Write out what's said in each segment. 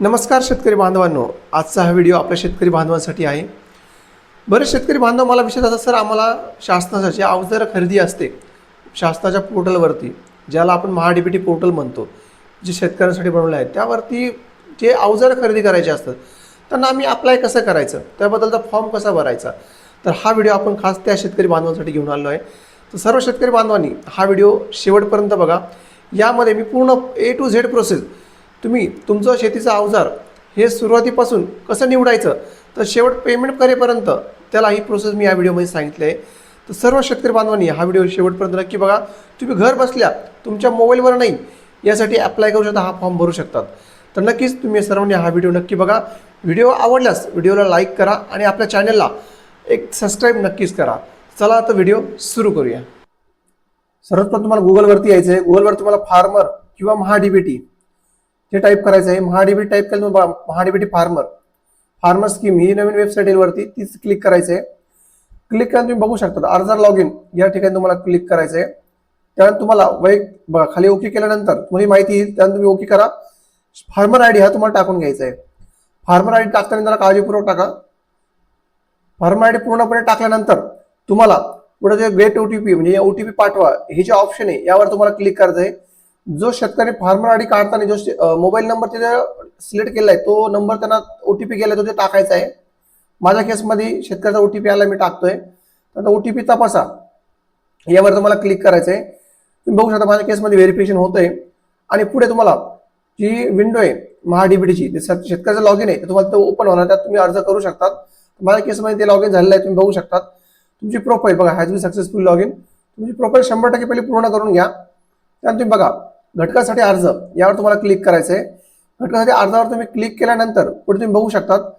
नमस्कार शेतकरी बांधवांनो. आजचा हा व्हिडिओ आपल्या शेतकरी बांधवांसाठी आहे. बरेच शेतकरी बांधव मला विचारतात सर आम्हाला शासनाची अवजार खरेदी असते शासनाच्या पोर्टलवरती ज्याला आपण महाडीबीटी पोर्टल म्हणतो जे शेतकऱ्यांसाठी बनवलं आहे त्यावरती जे अवजार खरेदी करायचे असतात त्यांना आम्ही अप्लाय कसं करायचं? त्याबद्दलचा फॉर्म कसा भरायचा? तर हा व्हिडिओ आपण खास त्या शेतकरी बांधवांसाठी घेऊन आलो आहे. तर सर्व शेतकरी बांधवांनी हा व्हिडिओ शेवटपर्यंत बघा. यामध्ये मी पूर्ण ए टू झेड प्रोसेस तुम्ही तुमचं शेतीचं अवजार हे सुरुवातीपासून कसं निवडायचं? तर शेवट पेमेंट करेपर्यंत त्याला ही प्रोसेस मी या व्हिडिओमध्ये सांगितलं आहे. तर सर्व शेतकरी बांधवांनी हा व्हिडिओ शेवटपर्यंत नक्की बघा. तुम्ही घर बसल्या तुमच्या मोबाईलवर नाही यासाठी अप्लाय करू शकता हा फॉर्म भरू शकतात. तर नक्कीच तुम्ही सर्वांनी हा व्हिडिओ नक्की बघा. व्हिडिओ आवडल्यास व्हिडिओला लाईक करा आणि आपल्या चॅनलला एक सबस्क्राईब नक्कीच करा. चला आता व्हिडिओ सुरू करूया. सर्वप्रथम तुम्हाला गुगलवरती यायचं आहे गुगलवर तुम्हाला फार्मर किंवा महाडीबीटी हे टाईप करायचं आहे महाडीबीटी टाईप केलं महाडीबीटी फार्मर फार्मर स्कीम ही नवीन वेबसाईट येईल वरती तीच क्लिक करायचं आहे क्लिक करून तुम्ही बघू शकता अर्जर लॉग इन या ठिकाणी तुम्हाला क्लिक करायचं आहे त्यानंतर तुम्हाला वै बघा खाली ओके केल्यानंतर तुम्हाला माहिती येईल त्यानंतर तुम्ही ओके करा. फार्मर आय डी हा तुम्हाला टाकून घ्यायचा आहे फार्मर आय डी टाकताना जरा काळजीपूर्वक टाका. फार्मर आय डी पूर्णपणे टाकल्यानंतर तुम्हाला पुढे जे गेट ओटीपी म्हणजे ओ टी पी पाठवा हे जे ऑप्शन आहे यावर तुम्हाला क्लिक करायचं आहे जो शेतकरी फार्मर आय डी काढताना जो मोबाईल नंबर त्याचा सिलेक्ट केलाय तो नंबर त्यांना ओटीपी गेला तो ते टाकायचा आहे. माझ्या केसमध्ये शेतकऱ्याचा ओटीपी आला मी टाकतोय. आता ओटीपी तपासा. यावर तुम्हाला क्लिक करायचं आहे तुम्ही बघू शकता माझ्या केसमध्ये व्हेरिफिकेशन होतंय. आणि पुढे तुम्हाला जी विंडो आहे महाडीबीटीची ते शेतकऱ्याचं लॉग इन आहे ते तुम्हाला तो ओपन होणार त्यात तुम्ही अर्ज करू शकतात. माझ्या केसमध्ये ते लॉग इन झालेलं आहे तुम्ही बघू शकतात. तुमची प्रोफाईल बघा has been successful log in तुमची प्रोफाईल शंभर टक्के पहिले पूर्ण करून घ्या. त्यानंतर तुम्ही बघा घटकासाठी अर्ज यावर तुम्हाला क्लिक करायचं आहे घटकासाठी अर्जावर तुम्ही क्लिक केल्यानंतर पुढे तुम्ही बघू शकतात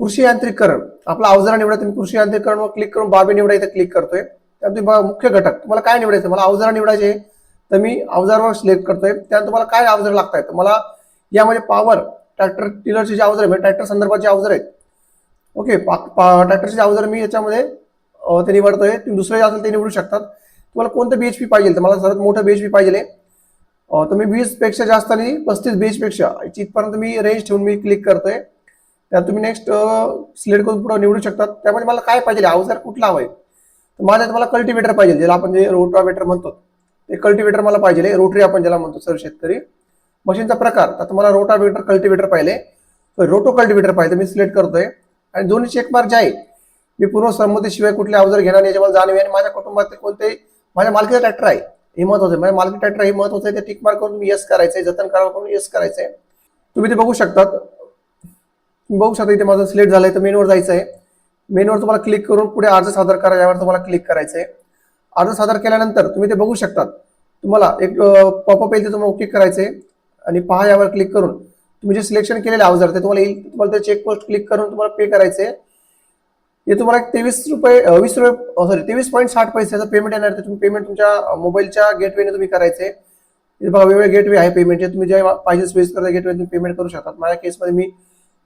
कृषी यांत्रिकरण आपला अवजार निवडा तुम्ही कृषी यांत्रिकरणवर क्लिक करून बाबी निवडा इथे क्लिक करतोय. त्यानंतर तुम्ही बघा मुख्य घटक तुम्हाला काय निवडायचं मला अवजार निवडायचे तर मी अवजारवर सिलेक्ट करतोय. त्यानंतर तुम्हाला काय अवजार लागतायत? मला यामध्ये पॉवर ट्रॅक्टर टिलरचे जे अवजार आहे म्हणजे ट्रॅक्टर जे अवजार आहेत. ओके ट्रॅक्टरचे अवजार मी याच्यामध्ये ते निवडतोय. तुम्ही दुसरे जे असेल ते निवडू शकतात. तुम्हाला कोणतं बीएचपी पाहिजे? तर मला सर्वात मोठं बीएचपी पाहिजे आहे. तर मी वीसपेक्षा जास्त आणि पस्तीस बीएच पेक्षा इथपर्यंत मी रेंज ठेवून मी क्लिक करतोय. त्यात तुम्ही नेक्स्ट सिलेक्ट करून पुढे निवडू शकतात. त्यामध्ये मला काय पाहिजे? अवजार कुठला हवाय तर माझ्या तुम्हाला कल्टिवेटर पाहिजे ज्याला आपण जे रोटावेटर म्हणतो. ते कल्टिवेटर मला पाहिजे रोटरी आपण ज्याला म्हणतो सर शेतकरी. मशीनचा प्रकार आता मला रोटावेटर कल्टिवेटर पाहिले. रोटो कल्टिवेटर पाहिजे मी सिलेक्ट करतोय. आणि दोन्ही चेकमार्क जे आहे मी पूर्ण संमतीशिवाय कुठले अवजार घेणार नाही मला जाणवे आणि माझ्या कुटुंबातील कोणते माझ्या मालकीचा ट्रॅक्टर आहे. हे महत्वाचं आहे. म्हणजे मालकी ट्रॅक्टर हे महत्वाचं आहे. ते टिक मार्क करून तुम्ही यस करायचंय जतन करावं करून यस करायचंय. तुम्ही ते बघू शकतात. बघू शकता इथे माझं सिलेक्ट झालंय. तर मेनवर जायचं आहे मेनवर तुम्हाला क्लिक करून पुढे अर्ज सादर करा यावर तुम्हाला क्लिक करायचं आहे अर्ज सादर केल्यानंतर तुम्ही ते बघू शकतात. तुम्हाला एक पॉपअप येईल ते तुम्हाला ओके आहे आणि पहा यावर क्लिक करून तुम्ही जे सिलेक्शन केलेले अवजार ते तुम्हाला येईल तुम्हाला ते चेक पोस्ट क्लिक करून तुम्हाला पे करायचंय. हे तुम्हाला एक तेवीस रुपये वीस रुपये सॉरी तेवीस पॉईंट साठ पैशाचं पेमेंट येणार ते तुम्ही पेमेंट तुमच्या मोबाईलच्या गेटवेने तुम्ही करायचे. बघा वेगवेगळे गेटवे आहे पेमेंटचे तुम्ही जे पाहिजे स्पेस करता गेटवे तुम्ही पेमेंट करू शकता माझ्या केसमध्ये मी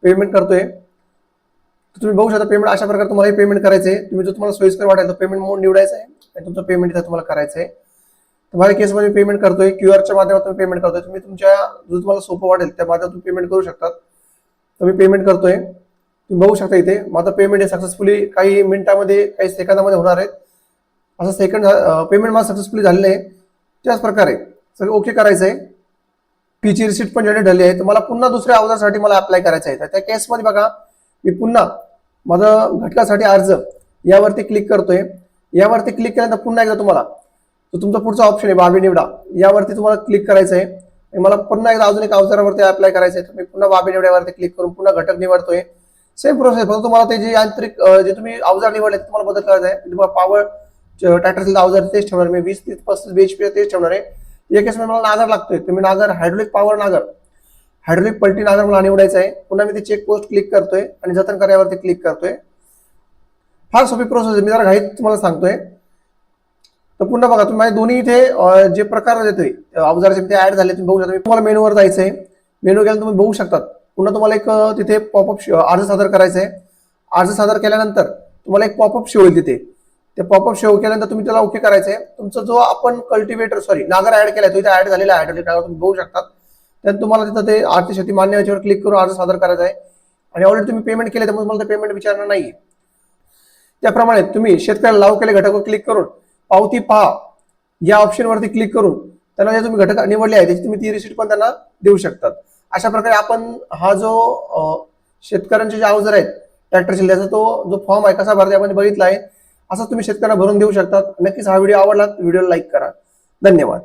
पेमेंट करतोय. तर तुम्ही बघू शकता पेमेंट अशा प्रकारे तुम्हाला हे पेमेंट करायचं. आहे तुम्ही जो तुम्हाला सोयीस्कर वाटायचं पेमेंट मोड निवडायचं आहे. आणि तुमचं पेमेंट इथं तुम्हाला करायचं आहे. तुम्हाला माझ्या केसमध्ये पेमेंट करतोय. क्यू आरच्या माध्यमातून पेमेंट करतोय. तुम्ही तुमच्या जो तुम्हाला सोपं वाटेल त्या माध्यमातून पेमेंट करू शकतात. तर मी पेमेंट करतोय. तुम्ही बघू शकता इथे. माझं पेमेंट हे सक्सेसफुली काही मिनिटामध्ये काही सेकंदामध्ये होणार आहेत. असं सेकंड पेमेंट माझं सक्सेसफुली झालेलं आहे त्याच प्रकारे सगळं ओके करायचं आहे फीची रिसिट पण जनरेट झाली आहे. तर मला पुन्हा दुसऱ्या अवजारसाठी मला अप्लाय करायचं आहे. तर त्या केसमध्ये बघा मी पुन्हा माझं घटकासाठी अर्ज यावरती क्लिक करतोय. यावरती क्लिक केल्यानंतर पुन्हा एकदा तुम्हाला तर तुमचा पुढचा ऑप्शन आहे बाबी निवडा. यावरती तुम्हाला क्लिक करायचं आहे मला पुन्हा एकदा अजून एक अवजारावरती अप्लाय करायचं आहे तर मी पुन्हा बाबी निवड्यावरती क्लिक करून पुन्हा घटक निवडतोय. सेम प्रोसेस फक्त तुम्हाला ते जे यांत्रिक जे तुम्ही अवजार निवडले तुम्हाला बदल करायचं आहे. तुम्हाला पॉवर ट्रॅक्टरचे अवजार तेच ठेवणार मी वीस तीस पस्तीस बीएचपी तेच ठेवणार आहे. एक मला नागर लागतोय. तुम्ही नागर हायड्रोलिक पॉवर नागर हायड्रोलिक पलटी नागर मला निवडायचं आहे. पुन्हा मी ते चेक पोस्ट क्लिक करतोय आणि जतन कार्यावरती क्लिक करतोय. फार सोपी प्रोसेस आहे. मी जरा घाईत तुम्हाला सांगतोय. तर पुन्हा बघा तुम्ही दोन्ही इथे जे प्रकार देतोय अवजाराचे ते ऍड झाले तुम्ही बघू शकता. मी तुम्हाला मेनूवर जायचं आहे मेनू गेला तुम्ही बघू शकतात. पुन्हा तुम्हाला एक तिथे पॉपअप अर्ज सादर करायचा आहे. अर्ज सादर केल्यानंतर तुम्हाला एक पॉपअप शो होईल तिथे. ते पॉपअप शो केल्यानंतर तुम्ही त्याला ओके करायचं आहे. तुमचा जो आपण कल्टिवेटर सॉरी नागर ऍड केलाय तो इथे ऍड झालेला आहे. तुम्ही बघू शकतात. त्यानंतर तुम्हाला तिथं ते आर्थिक शेती मान्य याच्यावर क्लिक करून अर्ज सादर करायचा आहे. आणि ऑलरेडी तुम्ही पेमेंट केले त्यामुळे तुम्हाला पेमेंट विचारणार नाही त्याप्रमाणे तुम्ही शेतकऱ्याला लाव केले घटकावर क्लिक करून पावती पहा. या ऑप्शनवरती क्लिक करून त्यांना जे तुम्ही घटक निवडले आहे त्याची तुम्ही ती रिसिट पण त्यांना देऊ शकतात. अशा प्रकारे आपण हा जो शेतकऱ्यांचे जे अवजार आहेत ट्रॅक्टर शिल्ल्याचा तो जो फॉर्म आहे कसा भरते आपण बघितला आहे. असं तुम्ही शेतकऱ्यांना भरून देऊ शकतात. नक्कीच हा व्हिडिओ आवडला व्हिडिओला लाईक करा. धन्यवाद.